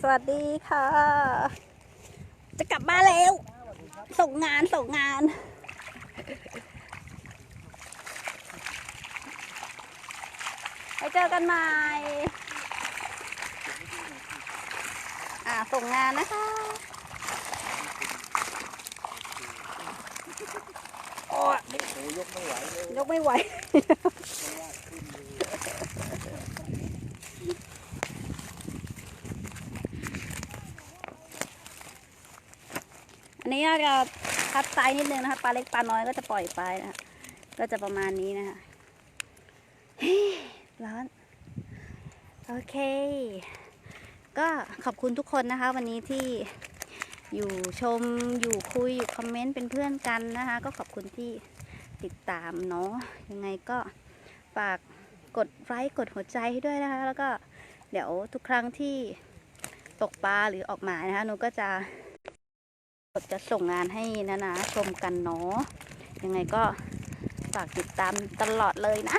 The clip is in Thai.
สวัสดีค่ะ จะกลับบ้านแล้ว ส่งงานส่งงาน ไปเจอกันใหม่อ่าส่งงานนะคะ โอ้ยยกไม่ไหว ยกไม่ไหว อันนี้เราจะคัดไซส์นิดนึงนะคะปลาเล็กปลาน้อยก็จะปล่อยไปนะคะก็จะประมาณนี้นะคะร้อนโอเค ก็ขอบคุณทุกคนนะคะ วันนี้ที่อยู่ชมอยู่คุยอยู่คอมเมนต์เป็นเพื่อนกันนะคะ ก็ขอบคุณที่ติดตามเนาะยังไงก็ฝากกดไลค์กดหัวใจให้ด้วยนะคะ แล้วก็เดี๋ยวทุกครั้งที่ตกปลาหรือออกหมายนะคะหนูก็จะ จะส่งงานให้นะนะชมกันเนาะยังไงก็ฝากติดตามตลอดเลยนะ